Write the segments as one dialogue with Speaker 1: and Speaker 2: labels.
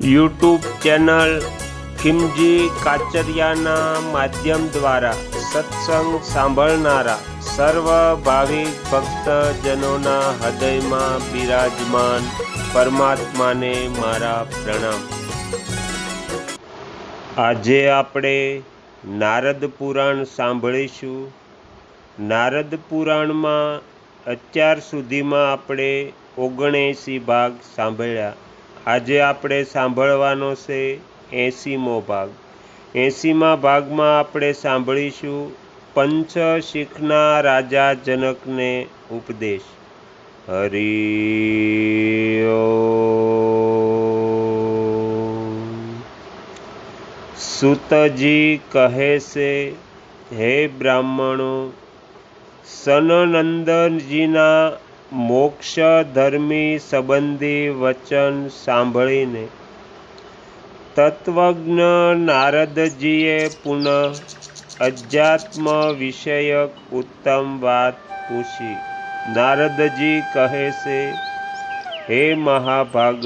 Speaker 1: YouTube channel Khimji કાચરિયાના માધ્યમ દ્વારા સત્સંગ સાંભળનારા સર્વ ભાવિક ભક્તજનોના હૃદયમાં બિરાજમાન પરમાત્માને મારા પ્રણામ. આજે આપણે નારદ પુરાણ સાંભળીશું. નારદ પુરાણમાં અત્યાર સુધીમાં આપણે ઓગણએંસી ભાગ સાંભળ્યા. આજે આપણે સાંભળવાનો છે એંસીમો ભાગ. એંસીમા ભાગમાં આપણે સાંભળીશું પંચ શીખના રાજા જનકને ઉપદેશ. હરિ સુતજી કહે છે, હે બ્રાહ્મણો, સનનંદનજીના મોક્ષધર્મી સંબંધી વચન સાંભળીને તત્વજ્ઞ નારદજીએ પુનઃ અધ્યાત્મ વિષયક ઉત્તમ વાત પૂછી. નારદજી કહે છે, હે મહાભાગ,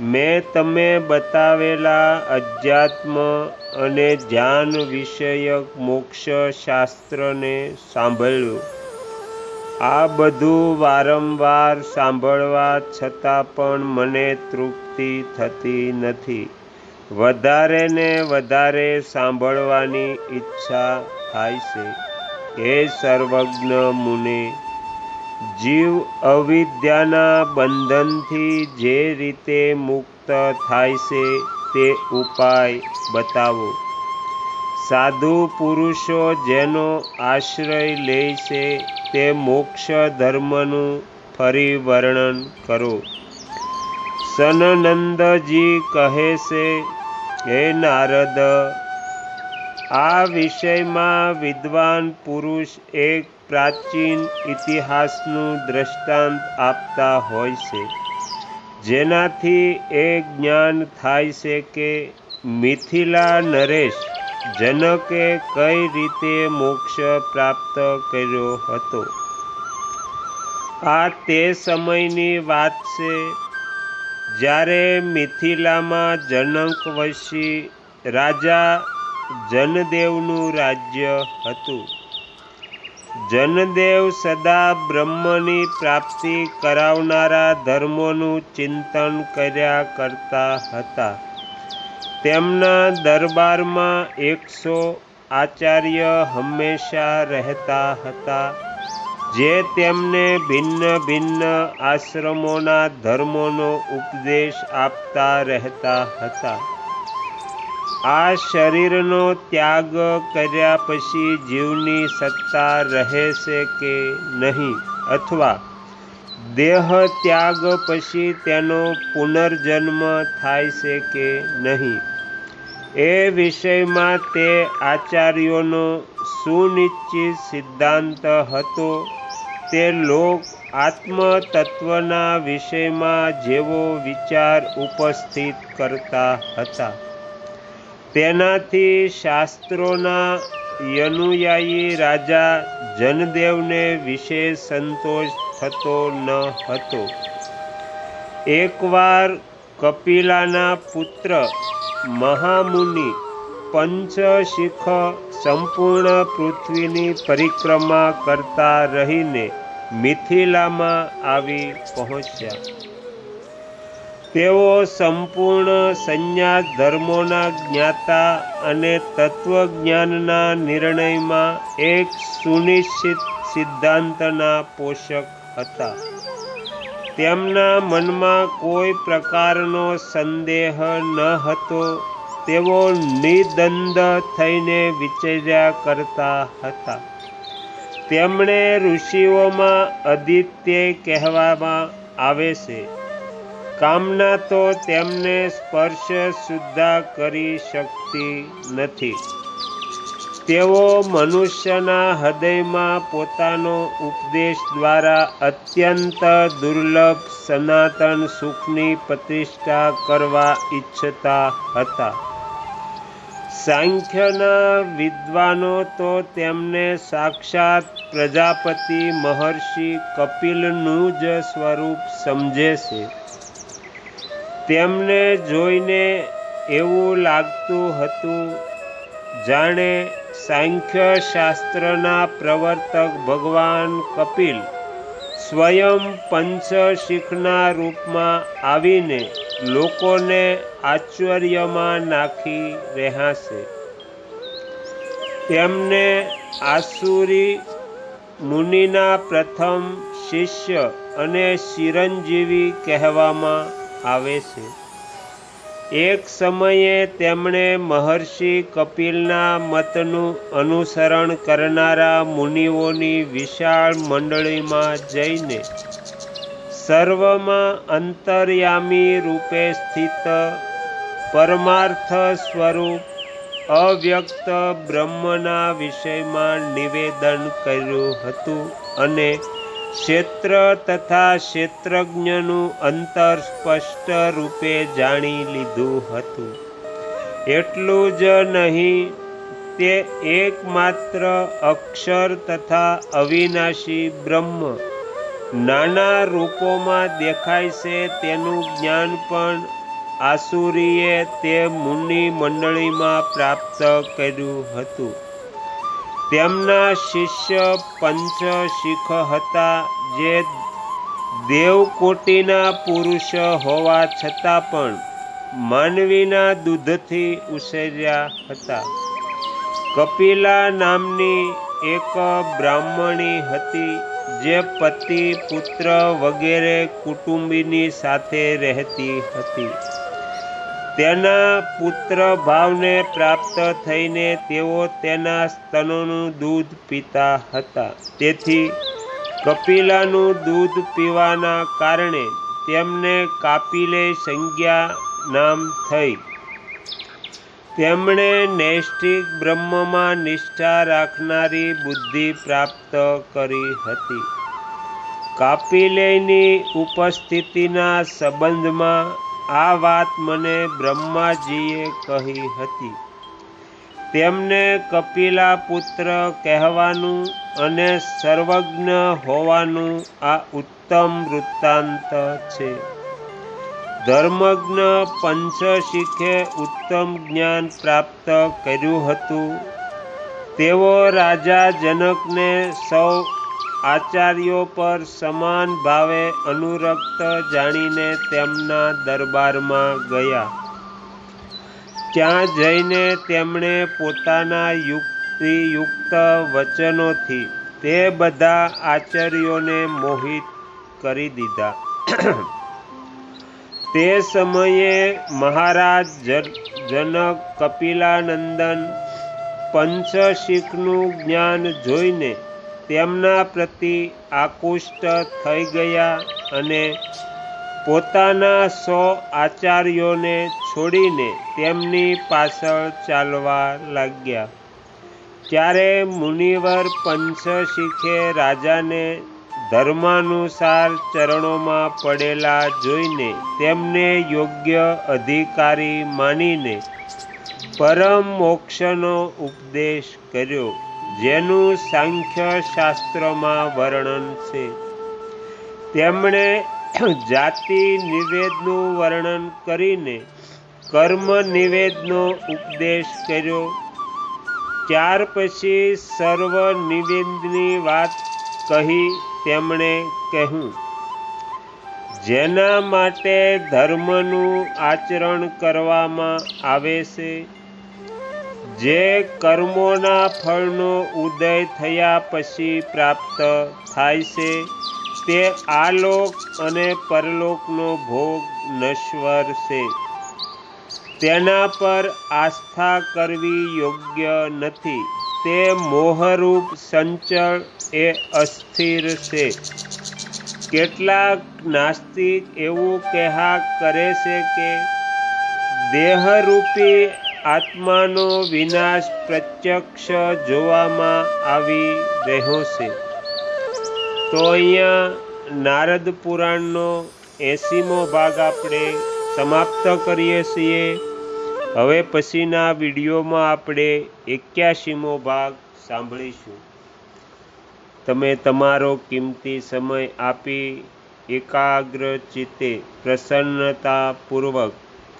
Speaker 1: મેં તમે બતાવેલા અધ્યાત્મ અને ધ્યાન વિષયક મોક્ષ શાસ્ત્રને સાંભળ્યું. આ બધું વારંવાર સાંભળવા છતાં પણ મને તૃપ્તિ થતી નથી. વધારે ને વધારે સાંભળવાની ઈચ્છા થાય છે. હે સર્વજ્ઞ મુને, જીવ અવિદ્યાના બંધનથી જે રીતે મુક્ત થાય છે તે ઉપાય બતાવો. સાધુ પુરુષો જેનો આશ્રય લે છે, તે મોક્ષ ધર્મનું ફરી વર્ણન કરો. સનનંદજી કહે છે, હે નારદ, આ વિષયમાં વિદ્વાન પુરુષ એક પ્રાચીન ઇતિહાસનું દ્રષ્ટાંત આપતા હોય છે, જેનાથી એ જ્ઞાન થાય છે કે મિથિલા નરેશ જનકે કઈ રીતે મોક્ષ પ્રાપ્ત કર્યો હતો? આ તે સમયની વાત છે, જ્યારે મિથિલામાં જનકવશી રાજા જનદેવનું રાજ્ય હતું. જનદેવ સદા બ્રહ્મની પ્રાપ્તિ કરાવનારા ધર્મોનું ચિંતન કર્યા કરતા હતા. તેમના દરબારમાં એકસો આચાર્ય હંમેશા રહેતા હતા, જે તેમને ભિન્ન ભિન્ન આશ્રમોના ધર્મોનો ઉપદેશ આપતા રહેતા હતા. આ શરીરનો ત્યાગ કર્યા પછી જીવની સત્તા રહે છે કે નહીં? અથવા દેહ ત્યાગ પછી તેનો પુનર્જન્મ થાય છે કે નહીં? એ વિષયમાં તે આચાર્યોનો સુનિશ્ચિત સિદ્ધાંત હતો. તે લોક આત્મતત્વના વિષયમાં જેવો વિચાર ઉપસ્થિત કરતા હતા. તેનાથી શાસ્ત્રોના યનુયાયી રાજા જનદેવને વિશેષ સંતોષ થતો ન હતો. એકવાર કપિલાના પુત્ર મહામુનિ પંચશિખ સંપૂર્ણ પૃથ્વીની પરિક્રમા કરતા રહીને મિથિલામાં આવી પહોંચ્યા. તેઓ સંપૂર્ણ સંન્યાસ ધર્મોના જ્ઞાતા અને તત્વજ્ઞાનના નિર્ણયમાં એક સુનિશ્ચિત સિદ્ધાંતના પોષક હતા. તેમના મનમાં કોઈ પ્રકારનો સંદેહ ન હતો. તેઓ નિદંદ થઈને વિચર્યા કરતા હતા. તેમણે ઋષિઓમાં અદિત્ય કહેવામાં આવે છે, કામના તો તેમને સ્પર્શ સુદ્ધા કરી શકતી નથી. તેઓ મનુષ્યના હૃદયમાં પોતાનો ઉપદેશ દ્વારા અત્યંત દુર્લભ સનાતન સુખની પ્રતિષ્ઠા કરવા ઈચ્છતા હતા. સાંખ્યના વિદ્વાનો તો તેમને સાક્ષાત પ્રજાપતિ મહર્ષિ કપિલનું જ સ્વરૂપ સમજે છે. તેમને જોઈને એવું લાગતું હતું, જાણે સાંખ્ય શાસ્ત્રના પ્રવર્તક ભગવાન કપિલ સ્વયં પંચ શીખના રૂપમાં આવીને લોકોને આશ્ચર્યમાં નાખી રહ્યા છે તેમને આસુરી મુનિના પ્રથમ શિષ્ય અને ચિરંજીવી કહેવામાં આવે છે. એક સમયે તેમણે મહર્ષિ કપિલના મતનું અનુસરણ કરનારા મુનિઓની વિશાળ મંડળીમાં જઈને સર્વમાં અંતર્યામી રૂપે સ્થિત પરમાર્થ સ્વરૂપ અવ્યક્ત બ્રહ્મના વિષયમાં નિવેદન કર્યું હતું અને ક્ષેત્ર તથા ક્ષેત્રજ્ઞનું અંતર સ્પષ્ટ રૂપે જાણી લીધું હતું. એટલું જ નહીં, તે એકમાત્ર અક્ષર તથા અવિનાશી બ્રહ્મ. નાના રૂપોમાં દેખાય છે તેનું જ્ઞાન પણ આસુરીએ તે મુનિ મંડળીમાં પ્રાપ્ત કર્યું હતું. તેમના શિષ્ય પંચ શિખ હતા જે દેવકોટીના પુરુષ હોવા છતાં પણ માનવીના દૂધથી ઉછેર્યા હતા. કપિલા નામની એક બ્રાહ્મણી હતી જે પતિ પુત્ર વગેરે કુટુંબીની સાથે રહેતી હતી. તેના પુત્ર ભાવને પ્રાપ્ત થઈને તેઓ તેના સ્તનોનું દૂધ પીતા હતા. તેથી કપિલાનું દૂધ પીવાના કારણે તેમને કાપિલે સંજ્ઞા નામ થઈ. તેમણે નૈષ્ટિક બ્રહ્મમાં નિષ્ઠા રાખનારી બુદ્ધિ પ્રાપ્ત કરી હતી. કાપિલેની ઉપસ્થિતિના સંબંધમાં આ વાત મને બ્રહ્માજીએ કહી હતી. તેમને કપિલા પુત્ર કહેવાનું અને સર્વજ્ઞ હોવાનું આ ઉત્તમ વૃત્તાંત છે. ધર્મજ્ઞ પંચશીખે ઉત્તમ જ્ઞાન પ્રાપ્ત કર્યું હતું. તેઓ રાજા જનકને સૌ આચાર્યો પર સમાન ભાવે અનુરક્ત જાણીને તેમના દરબારમાં ગયા. ત્યાં જઈને તેમણે પોતાના યુક્તિયુક્ત વચનોથી તે બધા આચાર્યોને મોહિત કરી દીધા. તે સમયે મહારાજ જનક કપિલાનંદન પંચશીખનું જ્ઞાન જોઈને તેમના પ્રતિ આકુષ્ટ થઈ ગયા અને પોતાના સો આચાર્યોને છોડીને તેમની પાછળ ચાલવા લાગ્યા. ત્યારે મુનિવર પંચશીખે રાજાને ધર્માનુસાર ચરણોમાં પડેલા જોઈને તેમને યોગ્ય અધિકારી માનીને પરમ મોક્ષનો ઉપદેશ કર્યો. જેનું સાંખ્ય શાસ્ત્રમાં વર્ણન છે. તેમણે જાતિ નિવેદનું વર્ણન કરીને કર્મ નિવેદનો ઉપદેશ કર્યો. ત્યાર પછી સર્વ નિવેદની વાત કહી તેમણે કહ્યું, જેના માટે ધર્મનું આચરણ કરવામાં આવે છે જે કર્મોના ફળનો ઉદય થયા પછી પ્રાપ્ત થાય છે, તે આલોક અને પરલોકનો ભોગ નશ્વર છે. તેના પર આસ્થા કરવી યોગ્ય નથી. તે મોહરૂપ સંચળ એ અસ્થિર છે. કેટલાક નાસ્તિક એવું કહેવા કરે છે કે, દેહરૂપી આત્માનો વિનાશ પ્રત્યક્ષ જોવામાં આવી રહ્યો છે. તો અહીંયા નારદ પુરાણનો એસીમો ભાગ આપણે સમાપ્ત કરીએ છીએ. હવે પછીના વિડીયોમાં આપણે એક્યાસીમો ભાગ સાંભળીશું. તમે તમારો કિંમતી સમય આપી એકાગ્ર ચિત્તે પ્રસન્નતાપૂર્વક